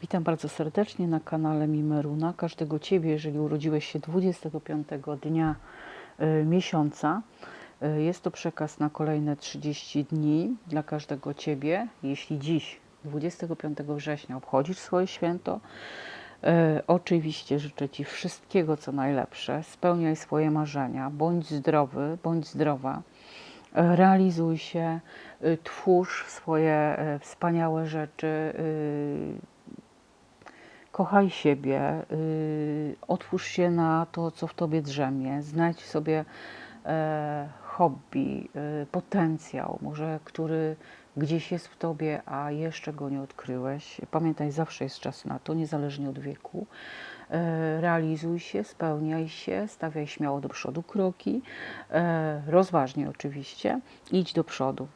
Witam bardzo serdecznie na kanale Mimeruna. Każdego Ciebie, jeżeli urodziłeś się 25 dnia y, miesiąca, y, jest to przekaz na kolejne 30 dni dla każdego Ciebie. Jeśli dziś, 25 września, obchodzisz swoje święto, y, oczywiście życzę Ci wszystkiego, co najlepsze. Spełniaj swoje marzenia, bądź zdrowy, bądź zdrowa. Realizuj się, y, twórz swoje y, wspaniałe rzeczy, y, kochaj siebie, y, otwórz się na to, co w tobie drzemie, znajdź sobie e, hobby, y, potencjał, może który gdzieś jest w tobie, a jeszcze go nie odkryłeś. Pamiętaj, zawsze jest czas na to, niezależnie od wieku. E, Realizuj się, spełniaj się, stawiaj śmiało do przodu kroki, e, rozważnie oczywiście, idź do przodu.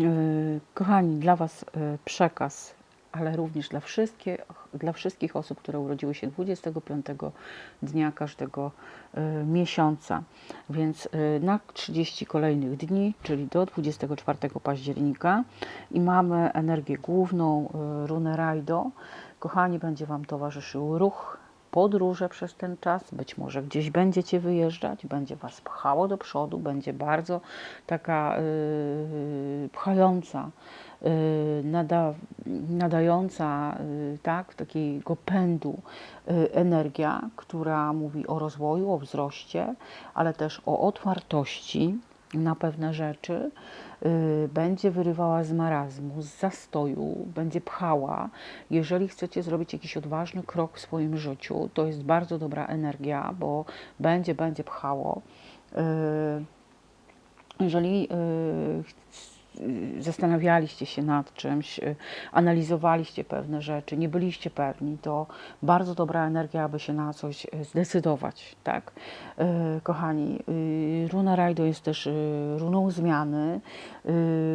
E, Kochani, dla Was e, przekaz, ale również dla, wszystkie, dla wszystkich osób, które urodziły się 25 dnia każdego e, miesiąca. Więc e, na 30 kolejnych dni, czyli do 24 października i mamy energię główną, e, runę Rajdo. Kochani, będzie Wam towarzyszył ruch, podróże przez ten czas, być może gdzieś będziecie wyjeżdżać, będzie Was pchało do przodu, będzie bardzo taka yy, pchająca, yy, nada, nadająca yy, tak, takiego pędu yy, energia, która mówi o rozwoju, o wzroście, ale też o otwartości na pewne rzeczy, y, będzie wyrywała z marazmu, z zastoju, będzie pchała. Jeżeli chcecie zrobić jakiś odważny krok w swoim życiu, to jest bardzo dobra energia, bo będzie, będzie pchało. Y, Jeżeli y, chc- y, zastanawialiście się nad czymś, y, analizowaliście pewne rzeczy, nie byliście pewni, to bardzo dobra energia, aby się na coś y, zdecydować, tak? Y, Kochani, runa Rajdo jest też runą zmiany,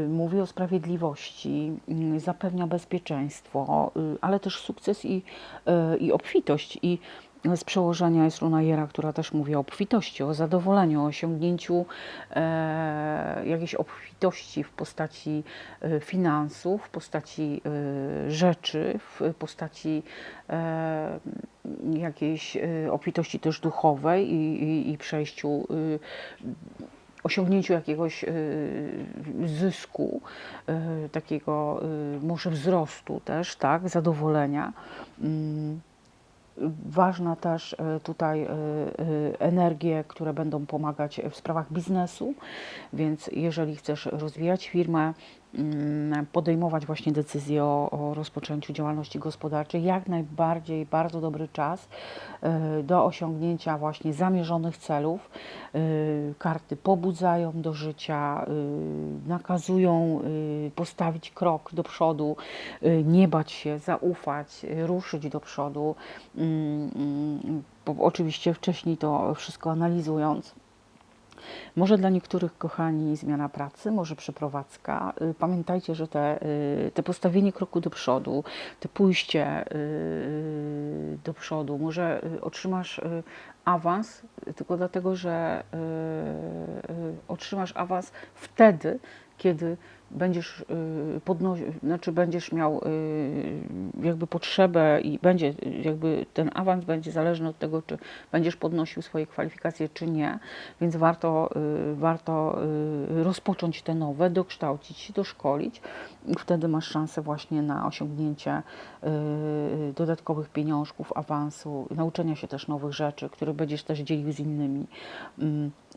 mówi o sprawiedliwości, zapewnia bezpieczeństwo, ale też sukces i, i obfitość. I z przełożenia jest runa Jera, która też mówi o obfitości, o zadowoleniu, o osiągnięciu e, jakiejś obfitości w postaci e, finansów, w postaci e, rzeczy, w postaci e, jakiejś e, obfitości też duchowej i, i, i przejściu y, osiągnięciu jakiegoś y, zysku, y, takiego y, może wzrostu też, tak, zadowolenia. Ważna też e, tutaj e, e, energie, które będą pomagać w sprawach biznesu, więc jeżeli chcesz rozwijać firmę, podejmować właśnie decyzję o, o rozpoczęciu działalności gospodarczej, jak najbardziej bardzo dobry czas e, do osiągnięcia właśnie zamierzonych celów. E, Karty pobudzają do życia, e, nakazują postawić krok do przodu, nie bać się, zaufać, ruszyć do przodu. Mm, mm, Oczywiście wcześniej to wszystko analizując. Może dla niektórych, kochani, zmiana pracy, może przeprowadzka. Y, Pamiętajcie, że te, y, te postawienie kroku do przodu, te pójście y, do przodu, może otrzymasz awans, tylko dlatego, że otrzymasz awans wtedy, kiedy będziesz podnosił, znaczy będziesz miał y, jakby potrzebę i będzie y, jakby ten awans będzie zależny od tego, czy będziesz podnosił swoje kwalifikacje, czy nie, więc warto, y, warto y, rozpocząć te nowe, dokształcić się, doszkolić i wtedy masz szansę właśnie na osiągnięcie y, dodatkowych pieniążków, awansu, nauczenia się też nowych rzeczy, które będziesz też dzielił z innymi.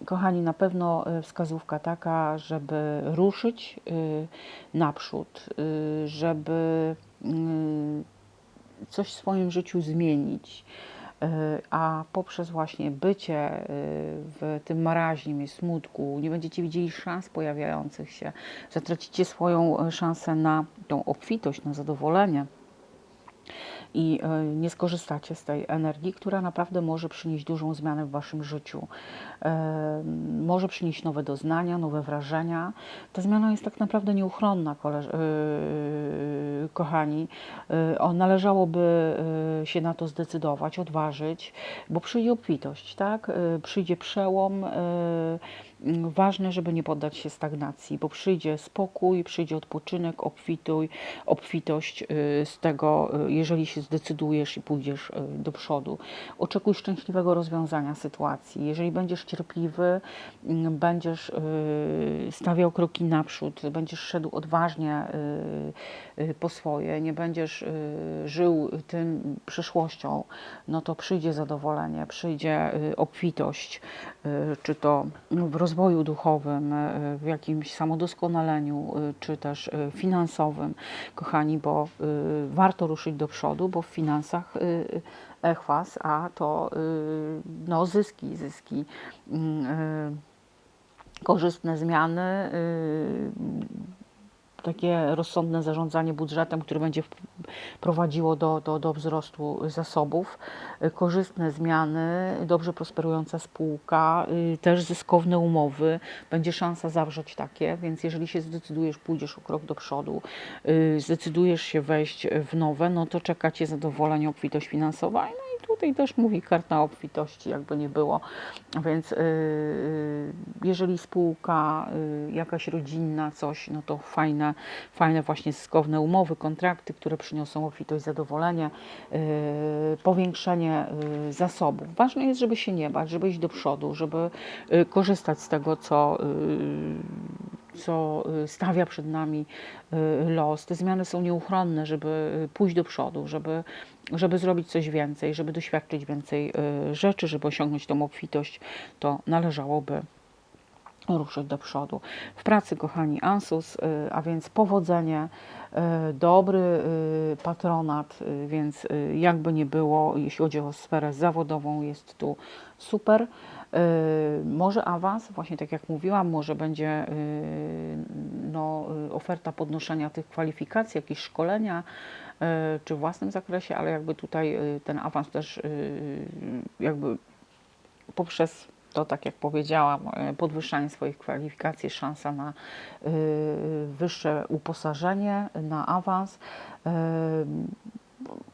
Kochani, na pewno y, wskazówka taka, żeby ruszyć y, naprzód, y, żeby coś w swoim życiu zmienić, a poprzez właśnie bycie w tym maraźnie, smutku, nie będziecie widzieli szans pojawiających się, zatracicie swoją szansę na tą obfitość, na zadowolenie i e, nie skorzystacie z tej energii, która naprawdę może przynieść dużą zmianę w waszym życiu. E, Może przynieść nowe doznania, nowe wrażenia. Ta zmiana jest tak naprawdę nieuchronna, e, kochani. Należałoby się na to zdecydować, odważyć, bo przyjdzie obfitość, tak? Przyjdzie przełom, Ważne, żeby nie poddać się stagnacji, bo przyjdzie spokój, przyjdzie odpoczynek, obfituj, obfitość y, z tego, y, jeżeli się zdecydujesz i pójdziesz y, do przodu. Oczekuj szczęśliwego rozwiązania sytuacji. Jeżeli będziesz cierpliwy, będziesz stawiał kroki naprzód, będziesz szedł odważnie po swoje, nie będziesz żył tym przyszłością, no to przyjdzie zadowolenie, przyjdzie obfitość, czy to w rozwoju duchowym, y, w jakimś samodoskonaleniu, y, czy też y, finansowym, kochani, bo warto ruszyć do przodu, bo w finansach echwas, a to no, zyski, zyski. mm, korzystne zmiany, takie rozsądne zarządzanie budżetem, które będzie prowadziło do, do, do wzrostu zasobów, korzystne zmiany, dobrze prosperująca spółka, y, też zyskowne umowy, będzie szansa zawrzeć takie, więc jeżeli się zdecydujesz, pójdziesz o krok do przodu, y, zdecydujesz się wejść w nowe, no to czeka Cię zadowolenie, obfitość finansowa. Tutaj też mówi karta obfitości, jakby nie było. Więc y, jeżeli spółka y, jakaś rodzinna, coś, no to fajne, fajne właśnie zyskowne umowy, kontrakty, które przyniosą obfitość, zadowolenie, y, powiększenie y, zasobów. Ważne jest, żeby się nie bać, żeby iść do przodu, żeby y, korzystać z tego, co y, co y, stawia przed nami y, los. Te zmiany są nieuchronne, żeby y, pójść do przodu, żeby, żeby zrobić coś więcej, żeby doświadczyć więcej rzeczy, żeby osiągnąć tą obfitość, to należałoby ruszyć do przodu. W pracy, kochani, Ansus, y, a więc powodzenie, y, dobry y, patronat, więc jakby nie było, jeśli chodzi o sferę zawodową, jest tu super. Może awans, właśnie tak jak mówiłam, może będzie no, oferta podnoszenia tych kwalifikacji, jakieś szkolenia, czy w własnym zakresie, ale jakby tutaj ten awans też jakby poprzez to, tak jak powiedziałam, e, podwyższanie swoich kwalifikacji, szansa na y, wyższe uposażenie, na awans. Y,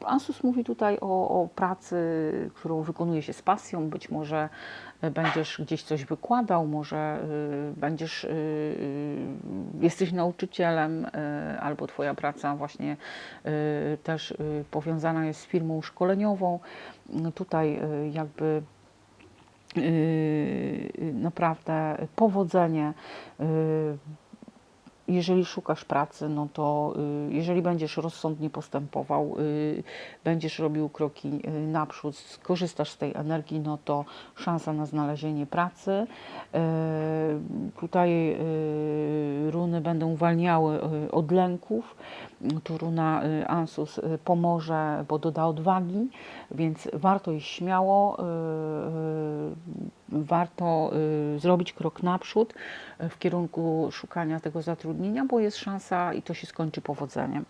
Ansus mówi tutaj o, o pracy, którą wykonuje się z pasją. Być może e, będziesz gdzieś coś wykładał, może będziesz, jesteś nauczycielem, albo Twoja praca właśnie też powiązana jest z firmą szkoleniową. Tutaj jakby naprawdę powodzenie. Jeżeli szukasz pracy, no to yy, jeżeli będziesz rozsądnie postępował, yy, będziesz robił kroki yy, naprzód, skorzystasz z tej energii, no to szansa na znalezienie pracy. Tutaj runy będą uwalniały od lęków. Tu runa Ansus pomoże, bo doda odwagi, więc warto iść śmiało, warto y, zrobić krok naprzód y, w kierunku szukania tego zatrudnienia, bo jest szansa i to się skończy powodzeniem.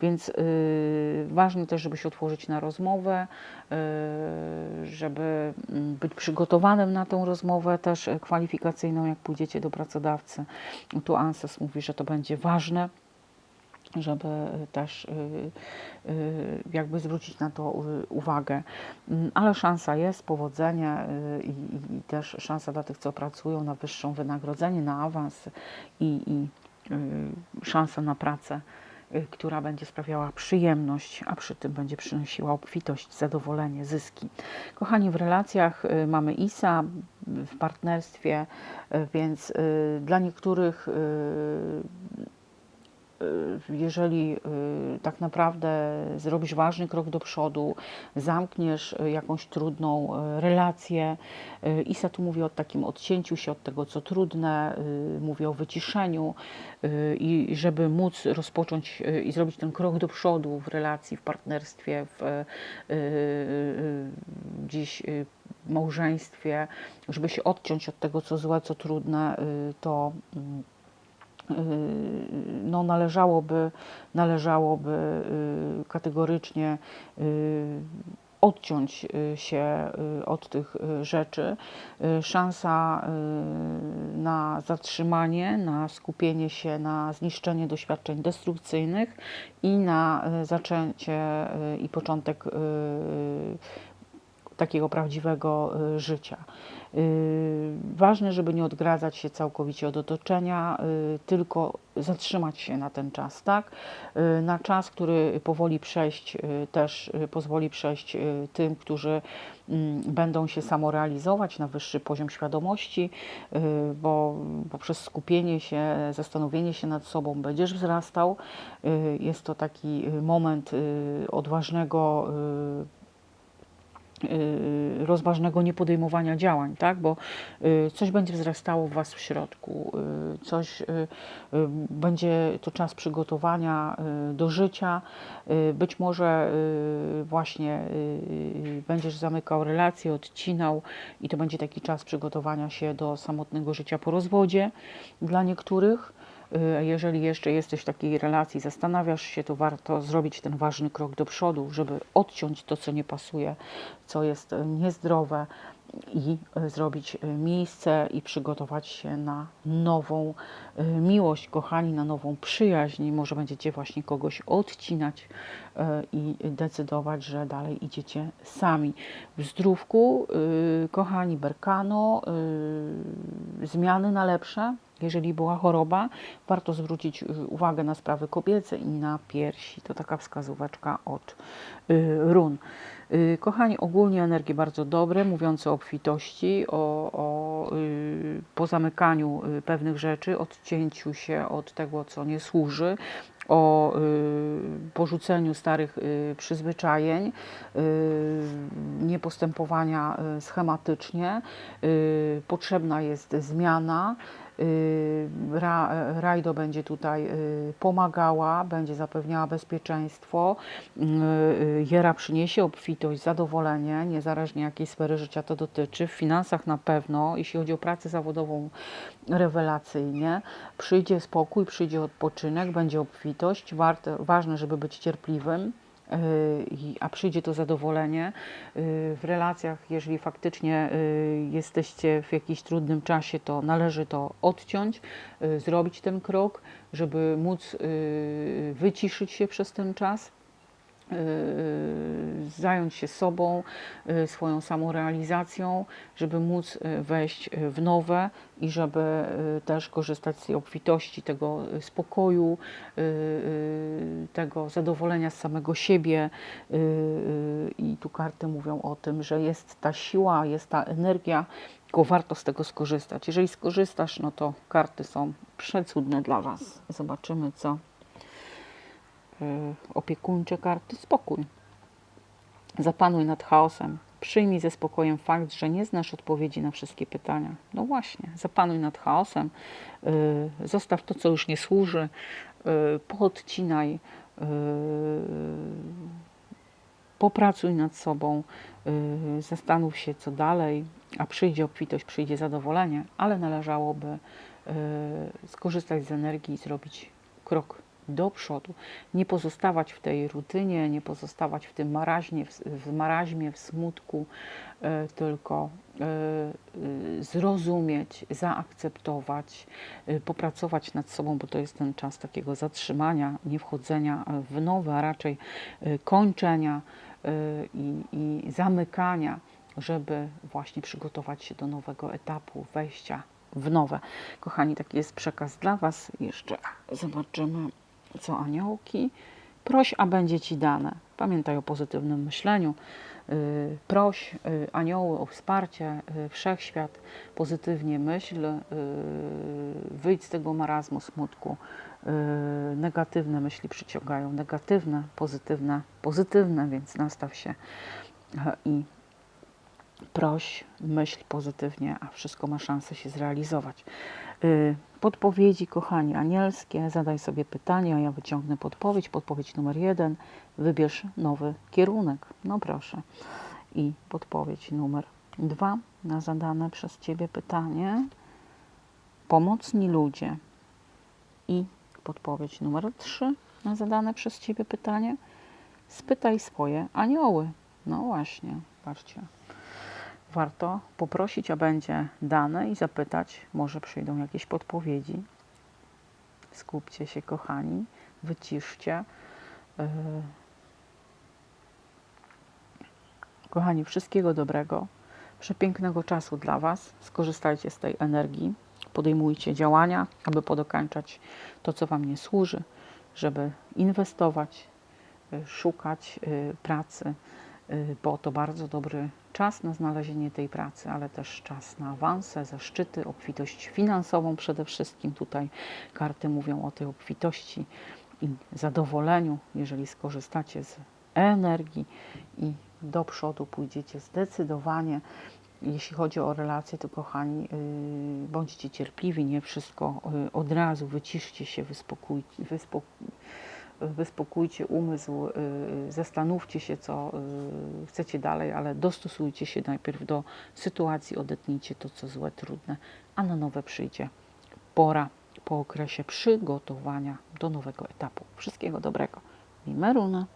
Więc y, ważne też, żeby się otworzyć na rozmowę, żeby mm, być przygotowanym na tą rozmowę też kwalifikacyjną, jak pójdziecie do pracodawcy. Tu Anses mówi, że to będzie ważne żeby też y, y, jakby zwrócić na to y, uwagę. Mm, Ale szansa jest, powodzenie i, i też szansa dla tych, co pracują na wyższą wynagrodzenie, na awans i, i szansa na pracę, która będzie sprawiała przyjemność, a przy tym będzie przynosiła obfitość, zadowolenie, zyski. Kochani, w relacjach mamy ISA, w partnerstwie, więc dla niektórych jeżeli y, tak naprawdę zrobisz ważny krok do przodu, zamkniesz y, jakąś trudną y, relację, y, Isa tu mówi o takim odcięciu się od tego, co trudne, y, mówi o wyciszeniu y, i żeby móc rozpocząć y, i zrobić ten krok do przodu w relacji, w partnerstwie, w y, y, y, y, małżeństwie, żeby się odciąć od tego, co złe, co trudne, y, to mm, no, należałoby, należałoby y, kategorycznie y, odciąć y, się y, od tych y, rzeczy. Y, Szansa y, na zatrzymanie, na skupienie się na zniszczenie doświadczeń destrukcyjnych i na y, zaczęcie y, i początek y, takiego prawdziwego y, życia. Y, Ważne, żeby nie odgradzać się całkowicie od otoczenia, y, tylko zatrzymać się na ten czas, tak? Na czas, który powoli przejść, też pozwoli przejść tym, którzy mm, będą się samorealizować na wyższy poziom świadomości, bo poprzez skupienie się, zastanowienie się nad sobą będziesz wzrastał. Jest to taki moment odważnego rozważnego niepodejmowania działań, tak? bo y, coś będzie wzrastało w Was w środku, y, coś y, y, będzie to czas przygotowania y, do życia, y, być może y, właśnie y, będziesz zamykał relacje, odcinał i to będzie taki czas przygotowania się do samotnego życia po rozwodzie dla niektórych. Y, Jeżeli jeszcze jesteś w takiej relacji, zastanawiasz się, to warto zrobić ten ważny krok do przodu, żeby odciąć to, co nie pasuje, co jest y, niezdrowe i y, zrobić y, miejsce i przygotować się na nową y, miłość, kochani, na nową przyjaźń. Może będziecie właśnie kogoś odcinać i decydować, że dalej idziecie sami. W zdrówku, kochani, Berkano, zmiany na lepsze, jeżeli była choroba, warto zwrócić uwagę na sprawy kobiece i na piersi. To taka wskazóweczka od run. Y, Kochani, ogólnie energie bardzo dobre, mówiące o obfitości, o, o y, pozamykaniu y, pewnych rzeczy, odcięciu się od tego, co nie służy, o porzuceniu starych przyzwyczajeń, nie postępowania y, schematycznie. Potrzebna jest zmiana. Y, Ra, Rajdo będzie tutaj y, pomagała, będzie zapewniała bezpieczeństwo. Y, Jera przyniesie obfitość, zadowolenie, niezależnie jakiej sfery życia to dotyczy. W finansach na pewno, jeśli chodzi o pracę zawodową, rewelacyjnie. Przyjdzie spokój, przyjdzie odpoczynek, będzie obfitość. Warte, ważne, żeby być cierpliwym. Y, A przyjdzie to zadowolenie y, w relacjach, jeżeli faktycznie y, jesteście w jakimś trudnym czasie, to należy to odciąć, zrobić ten krok, żeby móc wyciszyć się przez ten czas zająć się sobą, y, swoją samorealizacją, żeby móc y, wejść y, w nowe i żeby y, też korzystać z tej obfitości, tego y, spokoju, y, y, tego zadowolenia z samego siebie. y, y, I tu karty mówią o tym, że jest ta siła, jest ta energia, tylko warto z tego skorzystać. Jeżeli skorzystasz, no to karty są przecudne dla Was. Zobaczymy, co y, opiekuńcze karty spokój. Zapanuj nad chaosem. Przyjmij ze spokojem fakt, że nie znasz odpowiedzi na wszystkie pytania. No właśnie, zapanuj nad chaosem. y, Zostaw to, co już nie służy. y, Poodcinaj. Popracuj nad sobą. Zastanów się, co dalej. A przyjdzie obfitość, przyjdzie zadowolenie, ale należałoby skorzystać z energii i zrobić krok do przodu. Nie pozostawać w tej rutynie, nie pozostawać w tym maraźnie, w, maraźmie, w smutku, e, tylko e, e, zrozumieć, zaakceptować, popracować nad sobą, bo to jest ten czas takiego zatrzymania, nie wchodzenia w nowe, a raczej kończenia i, i zamykania, żeby właśnie przygotować się do nowego etapu wejścia w nowe. Kochani, taki jest przekaz dla Was. Jeszcze zobaczymy, co aniołki. Proś, a będzie Ci dane. Pamiętaj o pozytywnym myśleniu. Yy, Proś yy, anioły o wsparcie, yy, wszechświat, pozytywnie myśl, wyjdź z tego marazmu, smutku. Negatywne myśli przyciągają negatywne, pozytywne, pozytywne, więc nastaw się i proś, myśl pozytywnie, a wszystko ma szansę się zrealizować. Podpowiedzi, kochani, anielskie, zadaj sobie pytanie, a ja wyciągnę podpowiedź. Podpowiedź numer jeden, wybierz nowy kierunek. No proszę. I podpowiedź numer dwa na zadane przez Ciebie pytanie. Pomocni ludzie. I podpowiedź numer trzy na zadane przez Ciebie pytanie. Spytaj swoje anioły. No właśnie, patrzcie warto poprosić, a będzie dane i zapytać, może przyjdą jakieś podpowiedzi. Skupcie się, kochani, wyciszcie. Yy, Kochani, wszystkiego dobrego, przepięknego czasu dla Was. Skorzystajcie z tej energii, podejmujcie działania, aby podokańczać to, co Wam nie służy, żeby inwestować, y, szukać y, pracy, bo to bardzo dobry czas na znalezienie tej pracy, ale też czas na awanse, zaszczyty, obfitość finansową przede wszystkim. Tutaj karty mówią o tej obfitości i zadowoleniu, jeżeli skorzystacie z energii i do przodu pójdziecie zdecydowanie. Jeśli chodzi o relacje, to kochani, yy, bądźcie cierpliwi, nie wszystko yy, od razu, wyciszcie się, wyspokój, wyspok, wyspokójcie umysł, yy, zastanówcie się, co yy, chcecie dalej, ale dostosujcie się najpierw do sytuacji, odetnijcie to, co złe, trudne, a na nowe przyjdzie pora po okresie przygotowania do nowego etapu. Wszystkiego dobrego. Mimeruna.